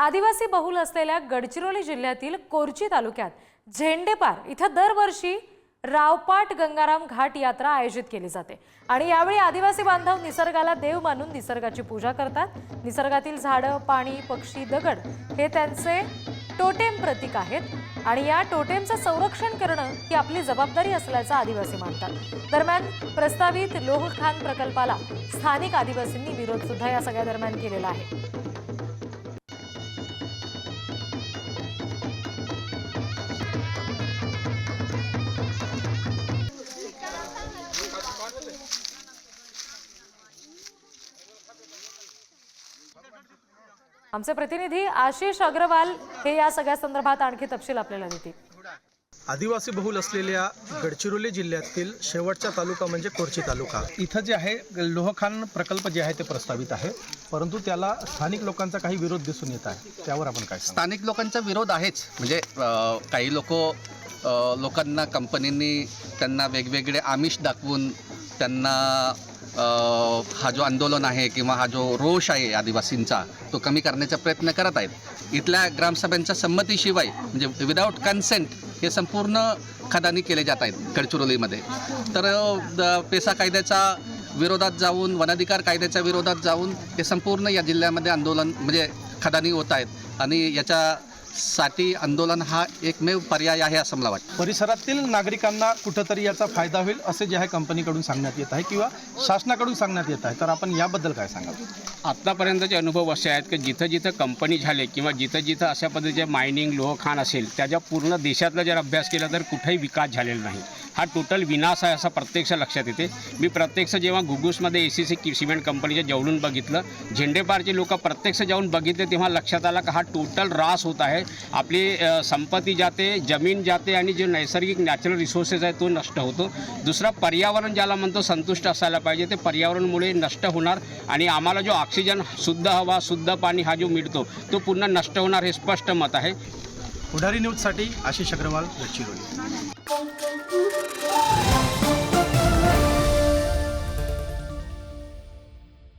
आदिवासी बहुल असलेल्या गडचिरोली जिल्ह्यातील कोरची तालुक्यात झेंडेपार इथं दरवर्षी रावपाट गंगाराम घाट यात्रा आयोजित केली जाते. आणि यावेळी आदिवासी बांधव निसर्गाला देव मानून निसर्गाची पूजा करतात. निसर्गातील झाडं पाणी पक्षी दगड हे त्यांचे टोटेम प्रतीक आहेत. आणि या टोटेमचं संरक्षण करणं ही आपली जबाबदारी असल्याचं आदिवासी मानतात. दरम्यान प्रस्तावित लोहखान प्रकल्पाला स्थानिक आदिवासींनी विरोध सुद्धा या सगळ्या दरम्यान केलेला आहे. आमचे प्रतिनिधी आशिष अग्रवाल हे या सगळ्या संदर्भात आणखी तपशील आपल्याला देतील. आदिवासी बहुल असलेल्या गडचिरोली जिल्ह्यातील शेवटचा तालुका म्हणजे कोरची तालुका. इथं जे आहे लोहखान प्रकल्प जे आहे ते प्रस्तावित आहे परंतु त्याला स्थानिक लोकांचा काही विरोध दिसून येत आहे. त्यावर आपण काय स्थानिक लोकांचा विरोध आहेच. म्हणजे काही लोक लोकांना कंपनींनी त्यांना वेगवेगळे आमिष दाखवून त्यांना हा जो आंदोलन आहे किंवा हा जो रोष आहे आदिवासींचा तो कमी करण्याचा प्रयत्न करत आहेत. इथल्या ग्रामसभांच्या संमतीशिवाय म्हणजे विदाऊट कन्सेंट हे संपूर्ण खदानी केले जात आहेत गडचिरोलीमध्ये. तर पेसा कायद्याचा विरोधात जाऊन वनाधिकार कायद्याच्या विरोधात जाऊन हे संपूर्ण या जिल्ह्यामध्ये आंदोलन म्हणजे खदानी होत आहेत. आणि याच्या याच्यासाठी आंदोलन हा एकमेव पर्याय आहे असं मला वाटतं. परिसरातील नागरिकांना कुठंतरी याचा फायदा होईल असे जे आहे कंपनीकडून सांगण्यात येत आहे किंवा शासनाकडून सांगण्यात येत आहे. तर आपण याबद्दल काय सांगाल? आत्तापर्यंतचे अनुभव असे आहेत की जिथं जिथं कंपनी झाले किंवा जिथं जिथं अशा पद्धतीचे मायनिंग लोहखान असेल त्याच्या पूर्ण देशातला जर अभ्यास केला तर कुठेही विकास झालेला नाही. हा टोटल विनाश आहे असा प्रत्यक्ष लक्षात येते. मी प्रत्यक्ष जेव्हा गुगूसमध्ये ए सी सी सिमेंट कंपनीच्या जवळून बघितलं झेंडेपारचे लोक प्रत्यक्ष जाऊन बघितले तेव्हा लक्षात आलं का हा टोटल रास होत आहे. आपली संपत्ती जाते जमीन जाते आणि जे नैसर्गिक नॅचरल रिसोर्सेस आहे तो नष्ट होतो. दुसरा पर्यावरण ज्याला म्हणतो संतुष्ट असायला पाहिजे ते पर्यावरणमुळे नष्ट होणार आणि आम्हाला जो ऑक्सिजन शुद्ध हवा शुद्ध पाणी हा जो मिळतो तो पुन्हा नष्ट होणार हे स्पष्ट मत आहे. पुढारी न्यूजसाठी आशिष अग्रवाल गडचिरोली.